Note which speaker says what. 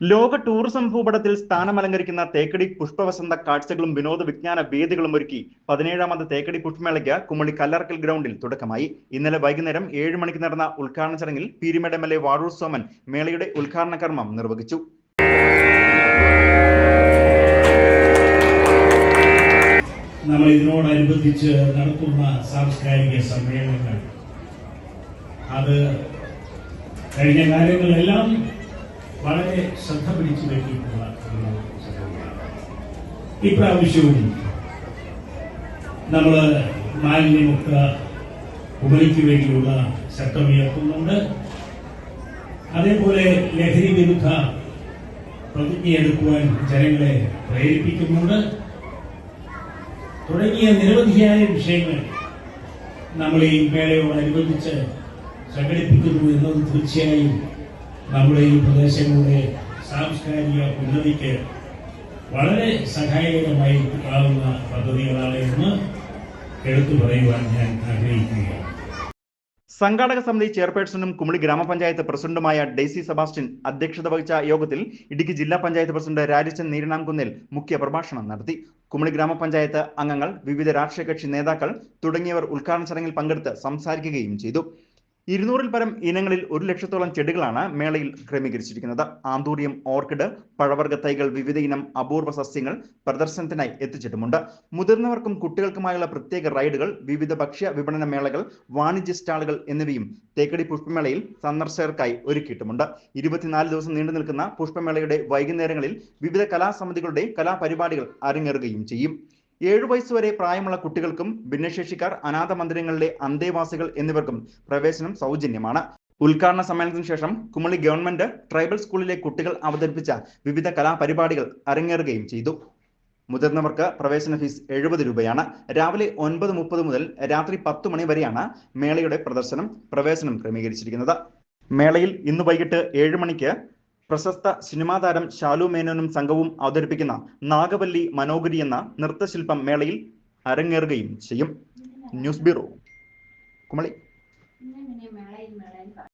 Speaker 1: ലോക ടൂറിസം ഭൂപടത്തിൽ സ്ഥാനം അലങ്കരിക്കുന്ന തേക്കടി പുഷ്പവസന്ത കാഴ്ചകളും വിനോദ വിജ്ഞാന വേദികളും ഒരുക്കി പതിനേഴാമത് തേക്കടി പുഷ്പമേളയ്ക്ക് കുമളി കല്ലറക്കൽ ഗ്രൗണ്ടിൽ തുടക്കമായി. ഇന്നലെ വൈകുന്നേരം ഏഴ് മണിക്ക് നടന്ന ഉദ്ഘാടന ചടങ്ങിൽ Peermade M L A Vazhoor Soman മേളയുടെ ഉദ്ഘാടന കർമ്മം നിർവഹിച്ചു.
Speaker 2: നമ്മൾ ഇതിനോടനുബന്ധിച്ച് നടത്തുന്ന സാംസ്കാരിക സമ്മേളനങ്ങൾ. അത് കഴിഞ്ഞ കാലങ്ങളിലെല്ലാം വളരെ ശ്രദ്ധ പിടിച്ചു വെക്കിയിട്ടുള്ള ഇപ്രാവശ്യവും നമ്മൾ മാലിന്യമുക്ത കുമലിക്ക് വേണ്ടിയുള്ള ശബ്ദമുയർത്തുന്നുണ്ട് അതേപോലെ ലഹരി വിരുദ്ധ പ്രതിജ്ഞയെടുക്കുവാൻ ജനങ്ങളെ പ്രേരിപ്പിക്കുന്നുണ്ട്. തുടങ്ങിയ നിരവധിയായ വിഷയങ്ങൾ നമ്മൾ ഈ മേളയോടനുബന്ധിച്ച് സംഘടിപ്പിക്കുന്നു എന്നത് തീർച്ചയായും നമ്മുടെ ഈ പ്രദേശങ്ങളുടെ സാംസ്കാരിക ഉന്നതിക്ക് വളരെ സഹായകരമായി ആവുന്ന പദ്ധതികളാണ് എന്ന് എടുത്തു പറയുവാൻ ഞാൻ ആഗ്രഹിക്കുകയാണ്.
Speaker 1: സംഘാടക സമിതി ചെയർപേഴ്സണും കുമളി ഗ്രാമപഞ്ചായത്ത് പ്രസിഡന്റുമായ ഡെയ്സി സെബാസ്റ്റ്യൻ അധ്യക്ഷത വഹിച്ച യോഗത്തിൽ ഇടുക്കി ജില്ലാ പഞ്ചായത്ത് പ്രസിഡന്റ് രാജച്ചൻ നീരണാംകുന്നിൽ മുഖ്യ പ്രഭാഷണം നടത്തി. കുമളി ഗ്രാമപഞ്ചായത്ത് അംഗങ്ങൾ വിവിധ രാഷ്ട്രീയ കക്ഷി നേതാക്കൾ തുടങ്ങിയവർ ഉദ്ഘാടന ചടങ്ങിൽ പങ്കെടുത്ത് സംസാരിക്കുകയും ചെയ്തു. ഇരുന്നൂറിൽ പരം ഇനങ്ങളിൽ ഒരു ലക്ഷത്തോളം ചെടികളാണ് മേളയിൽ ക്രമീകരിച്ചിരിക്കുന്നത്. ആന്തൂറിയം ഓർക്കിഡ് പഴവർഗ തൈകൾ വിവിധ ഇനം അപൂർവ സസ്യങ്ങൾ പ്രദർശനത്തിനായി എത്തിച്ചിട്ടുമുണ്ട്. മുതിർന്നവർക്കും കുട്ടികൾക്കുമായുള്ള പ്രത്യേക റൈഡുകൾ വിവിധ ഭക്ഷ്യ വിപണന മേളകൾ വാണിജ്യ സ്റ്റാളുകൾ എന്നിവയും തേക്കടി പുഷ്പമേളയിൽ സന്ദർശകർക്കായി ഒരുക്കിയിട്ടുമുണ്ട്. ഇരുപത്തിനാല് ദിവസം നീണ്ടു നിൽക്കുന്ന പുഷ്പമേളയുടെ വൈകുന്നേരങ്ങളിൽ വിവിധ കലാസമിതികളുടെ കലാപരിപാടികൾ അരങ്ങേറുകയും ചെയ്യും. ഏഴു വയസ്സ് വരെ പ്രായമുള്ള കുട്ടികൾക്കും ഭിന്നശേഷിക്കാർ അനാഥ മന്ദിരങ്ങളിലെ അന്തേവാസികൾ എന്നിവർക്കും പ്രവേശനം സൗജന്യമാണ്. ഉദ്ഘാടന സമ്മേളനത്തിന് ശേഷം കുമളി ഗവൺമെന്റ് ട്രൈബൽ സ്കൂളിലെ കുട്ടികൾ അവതരിപ്പിച്ച വിവിധ കലാപരിപാടികൾ അരങ്ങേറുകയും ചെയ്തു. മുതിർന്നവർക്ക് പ്രവേശന ഫീസ് എഴുപത് രൂപയാണ്. രാവിലെ ഒൻപത് മുപ്പത് മുതൽ രാത്രി പത്ത് മണി വരെയാണ് മേളയുടെ പ്രദർശനം പ്രവേശനം ക്രമീകരിച്ചിരിക്കുന്നത്. മേളയിൽ ഇന്ന് വൈകിട്ട് ഏഴ് മണിക്ക് പ്രശസ്ത സിനിമാ താരം ശാലു മേനോനും സംഘവും അവതരിപ്പിക്കുന്ന നാഗവല്ലി മനോഗരി എന്ന നൃത്തശില്പം മേളയിൽ അരങ്ങേറുകയും ചെയ്യും. News bureau Kumily.